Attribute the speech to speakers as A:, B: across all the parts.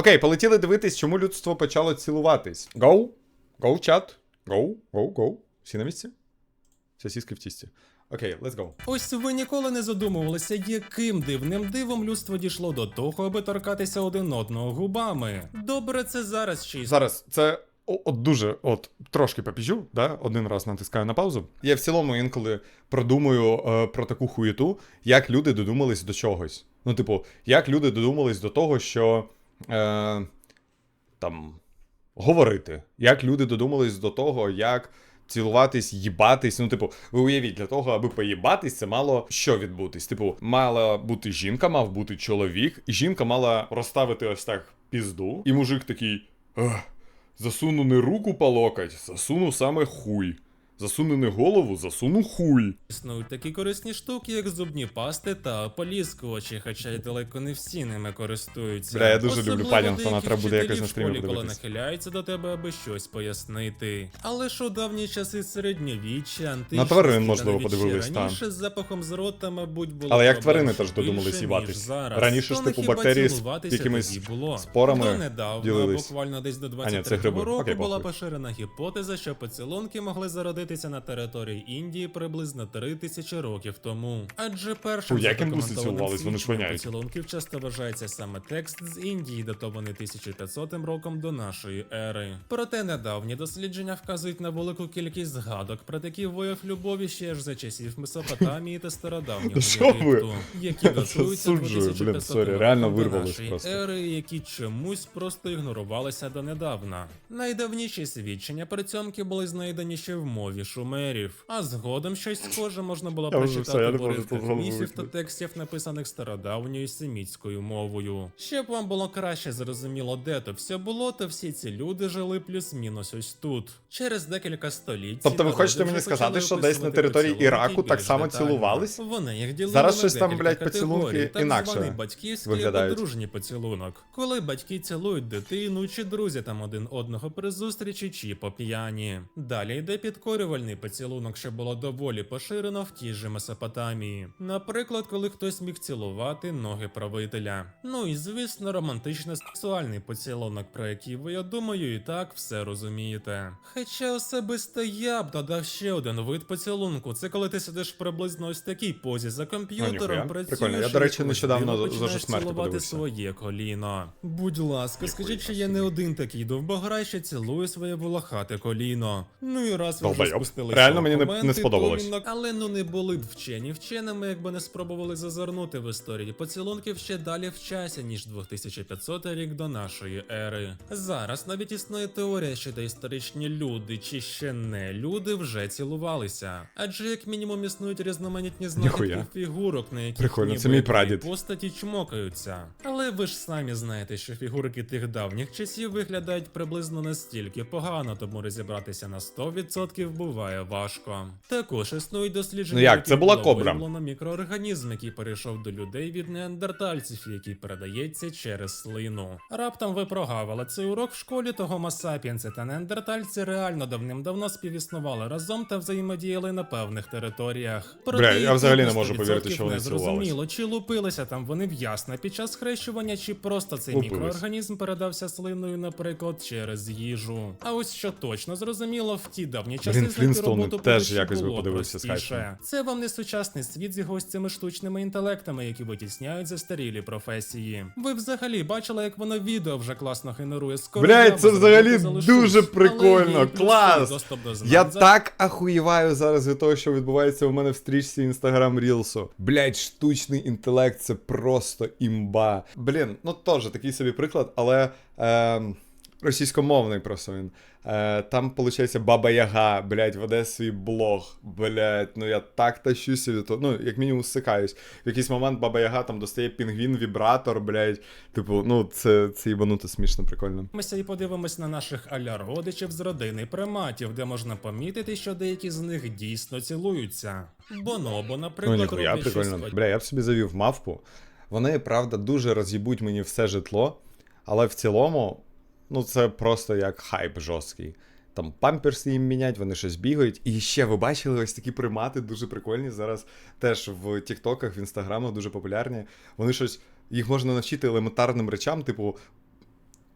A: Окей, полетіли дивитись, чому людство почало цілуватись. Go? Go, чат. Go, go, go. Всі на місці? Сосиски в тісті. Окей, let's go.
B: Ось ви ніколи не задумувалися, яким дивним дивом людство дійшло до того, аби торкатися один одного губами. Добре, це зараз й
A: Зараз це о- от дуже от трошки попіжу, да? один раз натискаю на паузу. Я в цілому інколи продумую е, про таку хуєту, як люди додумались до чогось. Ну, типу, як люди додумались до того, що е, там говорити, як люди додумались до того, як. Цілуватись, їбатись. Ну, типу, ви уявіть, для того, аби поїбатись, це мало що відбутись. Типу, мала бути жінка, мав бути чоловік, і жінка мала розставити ось так пізду, і мужик такий. Засуну не руку по локоть, засуну саме хуй. Засуну не голову, засуну хуй.
B: Існують такі корисні штуки, як зубні пасти та поліскувачі, хоча й далеко не всі ними користуються.
A: Бля, я дуже люблю
B: Особливо
A: Падінгтона,
B: деякі
A: треба буде якось на
B: в
A: стрімі
B: школі, коли
A: подивитись.
B: нахиляються до тебе, аби щось пояснити. Але ж у давні часи середньовіччя, античності
A: На тварин,
B: та
A: можливо,
B: навіть ще
A: подивились, та.
B: раніше з запахом з рота, мабуть, було
A: Але як
B: проблем
A: тварини
B: ще
A: теж додумались
B: більше,
A: їбатись.
B: ніж зараз.
A: Раніше ж,
B: То не
A: типу,
B: хіба
A: бактерії з
B: цілуватися
A: якимись
B: тоді було.
A: спорами
B: Донедавна,
A: ділились.
B: буквально десь до
A: А, ні, це
B: 23-го
A: гриби.
B: року
A: Окей,
B: була
A: похуй.
B: поширена гіпотеза, що поцілунки могли зародитися на території Індії приблизно 3 тисячі років тому. Адже першим
A: як індуси цілувались, вони ж воняють.
B: поцілунків часто вважається саме текст з Індії, датований 1500 роком до нашої ери. Проте недавні дослідження вказують на велику кількість згадок про такі вияв любові ще ж за часів Месопотамії та стародавнього Єгипту, які датуються
A: блін,
B: 2500
A: сорі, реально
B: до
A: просто.
B: ери, які чомусь просто ігнорувалися донедавна. Найдавніші свідчення про цьомки були знайдені ще в мові шумерів, а згодом щось схоже можна було прочитати в уривках міфів та текстів, написаних стародавньою семітською мовою. Щоб вам було краще зрозуміло, де то все було, то всі ці люди жили плюс-мінус ось тут. Через декілька століть.
A: Тобто ви хочете мені сказати, що десь на території Іраку так само цілувались?
B: Вони їх ділили
A: Зараз щось там, блядь, поцілунки інакше
B: званий батьківський
A: виглядають.
B: або поцілунок. Коли батьки цілують дитину чи друзі там один одного при зустрічі чи по п'яні. Далі йде підкорювальний поцілунок, що було доволі поширено в тій же Месопотамії. Наприклад, коли хтось міг цілувати ноги правителя. Ну і звісно, романтично сексуальний поцілунок, про який ви, я думаю, і так все розумієте. Хоча особисто я б додав ще один вид поцілунку. Це коли ти сидиш приблизно ось в такій позі за комп'ютером, працюєш.
A: Прикольно. Я, до речі, нещодавно
B: починаєш цілувати своє коліно. Будь ласка, скажіть, що я не один такий довбограй, що цілує своє волохате коліно. Ну і раз ви вже. Спустили
A: Реально мені не- не сподобалось.
B: Але ну не були б вчені вченими, якби не спробували зазирнути в історії поцілунків ще далі в часі, ніж 2500 рік до нашої ери. Зараз навіть існує теорія, що доісторичні люди чи ще не люди вже цілувалися. Адже як мінімум існують різноманітні
A: Ніхуя.
B: фігурок, на яких
A: Прикольно,
B: ніби
A: це мій прадід.
B: постаті чмокаються. Але ви ж самі знаєте, що фігурки тих давніх часів виглядають приблизно настільки погано, тому розібратися на 100% буває важко. Також існують дослідження.
A: Ну як, це була кобра.
B: виявлено мікроорганізм, який перейшов до людей від неандертальців, який передається через слину. Раптом ви прогавили цей урок в школі, того масапіенси та неандертальці реально давним-давно співіснували разом та взаємодіяли на певних територіях.
A: Бля, я взагалі не
B: на
A: можу повірити, що вони
B: зрозуміло, чи лупилися там вони в'ясно під час хрещування, чи просто цей
A: Лупились.
B: мікроорганізм передався слиною, наприклад, через їжу. А ось що точно зрозуміло, в ті давні часи Знайти
A: теж якось би подивився з хайпом.
B: Це вам не сучасний світ з його ось цими штучними інтелектами, які витісняють застарілі професії. Ви взагалі бачили, як воно відео вже класно генерує скоро.
A: Блядь,
B: я
A: це взагалі дуже прикольно, клас! Я так ахуєваю зараз від того, що відбувається у мене в стрічці Instagram Reels. Блять, штучний інтелект це просто імба. Блін, ну теж такий собі приклад, але е, російськомовний просто він. Е, там, виходить, Баба Яга, блять, веде свій блог. Блять, ну я так тащуся від того. Ну, як мінімум, стикаюсь. В якийсь момент Баба Яга там достає пінгвін, вібратор, блять. Типу, ну це, це їбануто смішно, прикольно.
B: Ми і подивимось на наших аля родичів з родини приматів, де можна помітити, що деякі з них дійсно цілуються. Бонобо,
A: Ну,
B: наприклад,
A: ніхуя,
B: роблять щось
A: прикольно.
B: подібне.
A: Бля, я б собі завів мавпу. Вони, правда, дуже роз'їбуть мені все житло, але в цілому, ну це просто як хайп жорсткий. Там памперси їм мінять, вони щось бігають. І ще ви бачили ось такі примати, дуже прикольні. Зараз теж в Тіктоках, в інстаграмах дуже популярні. Вони щось, їх можна навчити елементарним речам, типу.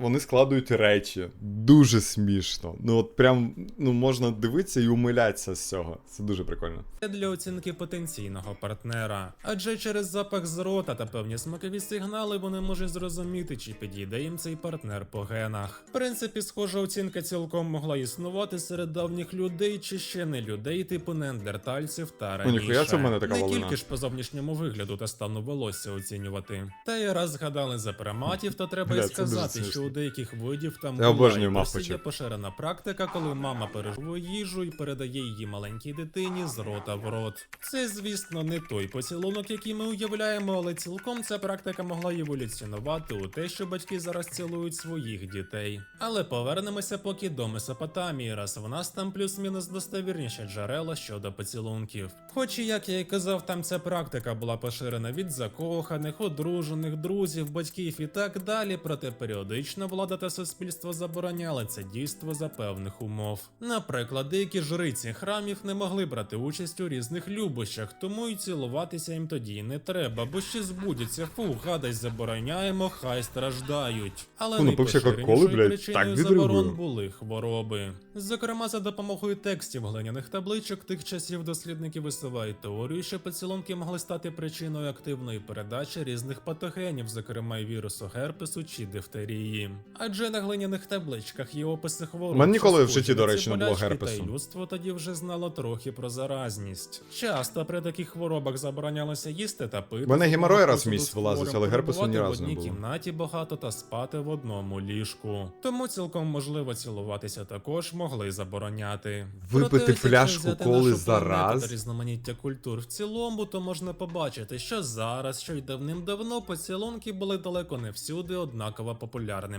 A: Вони складують речі. Дуже смішно. Ну от прям ну можна дивитися і умилятися з цього. Це дуже прикольно.
B: для оцінки потенційного партнера. Адже через запах з рота та певні смакові сигнали вони можуть зрозуміти, чи підійде їм цей партнер по генах. В принципі, схожа оцінка цілком могла існувати серед давніх людей чи ще не людей, типу неандертальців та раніше.
A: Ну, в мене така
B: не
A: волина.
B: тільки ж по зовнішньому вигляду та стану волосся оцінювати. Та й раз згадали за приматів, то треба й сказати, що у деяких видів там
A: Я обожнюю мавпочок.
B: є поширена практика, коли мама переживає їжу і передає її маленькій дитині з рота в рот. Це, звісно, не той поцілунок, який ми уявляємо, але цілком ця практика могла еволюціонувати у те, що батьки зараз цілують своїх дітей. Але повернемося поки до Месопотамії, раз в нас там плюс-мінус достовірніші джерела щодо поцілунків. Хоч і як я і казав, там ця практика була поширена від закоханих, одружених, друзів, батьків і так далі, проте періодично влада та суспільство забороняли це дійство за певних умов. Наприклад, деякі жриці храмів не могли брати участь у різних любощах, тому і цілуватися їм тоді не треба, бо ще збудяться, фу, гадость забороняємо, хай страждають. Але
A: Ну,
B: найпоширенішою причиною
A: так
B: заборон були хвороби. Зокрема, за допомогою текстів глиняних табличок тих часів дослідники висувають теорію, що поцілунки могли стати причиною активної передачі різних патогенів, зокрема й вірусу герпесу чи дифтерії. Адже на глиняних табличках є описи хвороб. Що
A: ніколи в житті, до речі, не було герпесу.
B: Та людство тоді вже знало трохи про заразність. Часто при таких хворобах заборонялося їсти та пити.
A: Мене геморой раз в місяць вилазить, але герпесу ні разу
B: в одній кімнаті багато та спати в одному ліжку. Тому цілком можливо цілуватися також могли забороняти.
A: Випити пляшку коли
B: нашу
A: за
B: планету
A: раз?
B: та різноманіття культур в цілому, то можна побачити, що зараз, що й давним-давно поцілунки були далеко не всюди однаково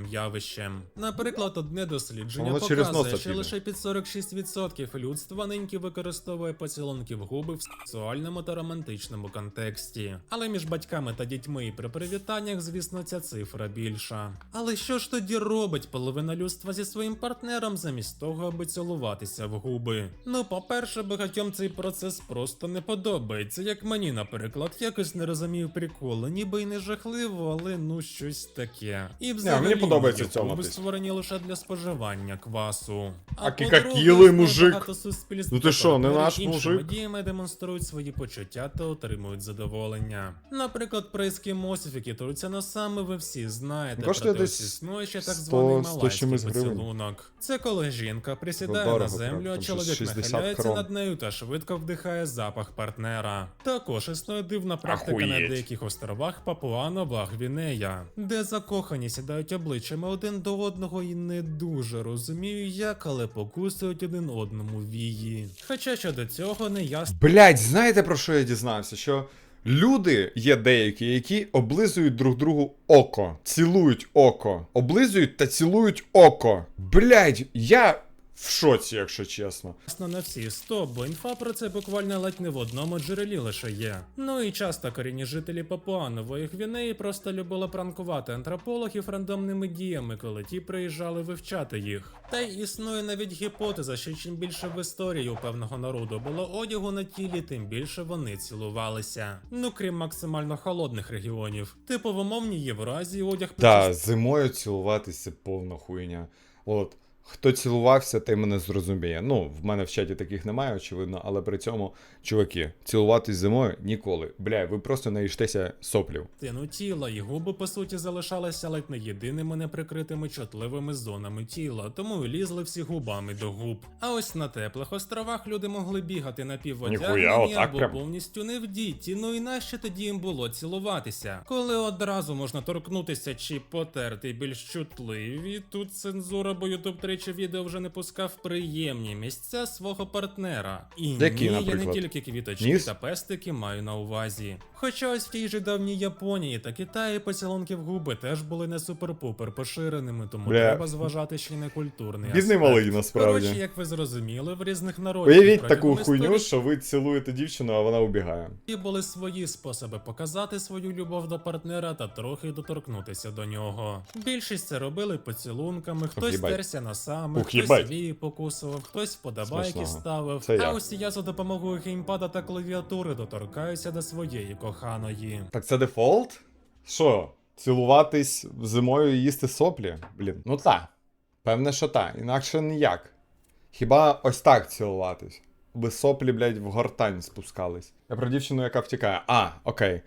B: популярним явищем. Наприклад, одне дослідження
A: Воно через
B: показує,
A: носа
B: що
A: піде.
B: лише під 46% людства ниньки використовує поцілунки в губи в сексуальному та романтичному контексті. Але між батьками та дітьми і при привітаннях, звісно, ця цифра більша. Але що ж тоді робить половина людства зі своїм партнером замість того, аби цілуватися в губи? Ну, по-перше, багатьом цей процес просто не подобається, як мені, наприклад, якось не розумію приколи, ніби й не жахливо, але ну щось таке. І взагалі
A: подобається
B: мої
A: цьоматись.
B: губи створені лише для споживання квасу.
A: А
B: по-друге,
A: кікакілий мужик.
B: багато суспільств
A: Ну ти що, не наш
B: іншими
A: мужик?
B: діями демонструють свої почуття та отримують задоволення. Наприклад, про ескімосів, які труться носами, ви всі знаєте.
A: Коштує
B: проте ось існує ще так
A: 100
B: званий
A: 100
B: малайський
A: чимось гривень.
B: поцілунок. Це коли жінка присідає
A: Дорого,
B: на землю, а чоловік
A: 60
B: нахиляється
A: крон.
B: над нею та швидко вдихає запах партнера. Також існує дивна практика на
A: Ахуєть.
B: деяких островах Папуа-Нова Гвінея, де закохані сідають обличчями один до одного і не дуже розумію як, але покусують один одному вії. Хоча щодо цього не ясно.
A: Блять, знаєте про що я дізнався? Що люди є деякі, які облизують друг другу око, цілують око, облизують та цілують око. Блять, я в шоці, якщо чесно.
B: Ясно на всі 100, бо інфа про це буквально ледь не в одному джерелі лише є. Ну і часто корінні жителі Папуанової Гвінеї просто любили пранкувати антропологів рандомними діями, коли ті приїжджали вивчати їх. Та й існує навіть гіпотеза, що чим більше в історії у певного народу було одягу на тілі, тим більше вони цілувалися. Ну крім максимально холодних регіонів. Типу в умовній Євразії одяг
A: Та, зимою цілуватися повна хуйня. От. Хто цілувався, той мене зрозуміє. Ну, в мене в чаті таких немає, очевидно, але при цьому, чуваки, цілуватись зимою ніколи. Бля, ви просто наїштеся соплів.
B: частину тіла, і губи по суті залишалися ледь не єдиними неприкритими чутливими зонами тіла, тому і лізли всі губами до губ. А ось на теплих островах люди могли бігати
A: Ніхуя,
B: напіводягнені або
A: прям?
B: повністю не вдіті. Ну і нащо тоді їм було цілуватися? Коли одразу можна торкнутися чи потерти більш чутливі, тут цензура, бо Ютуб тричі відео вже не пускав приємні місця свого партнера. І
A: Які,
B: ні, я не тільки квіточки
A: Ніс?
B: та пестики маю на увазі. Хоча ось в тій же давній Японії та Китаї поцілунки в губи теж були не супер-пупер поширеними, тому
A: Бля.
B: треба зважати ще й на культурний
A: Бідний
B: аспект.
A: малий, насправді.
B: Коротше, як ви зрозуміли, в різних народах
A: Уявіть таку хуйню, що ви цілуєте дівчину, а вона убігає.
B: були свої способи показати свою любов до партнера та трохи доторкнутися до нього. Більшість це робили поцілунками, хтось
A: їбать.
B: терся носами,
A: Ух,
B: хтось
A: їбать.
B: вії покусував, хтось вподобайки
A: Смішного.
B: ставив.
A: Це я.
B: а ось я за допомогою геймпада та клавіатури доторкаюся до своєї коханої.
A: Так це дефолт? Що? Цілуватись зимою і їсти соплі? Блін, ну та. Певне, що та. Інакше ніяк. Хіба ось так цілуватись? Би соплі, блядь, в гортань спускались. Я про дівчину, яка втікає. А, окей.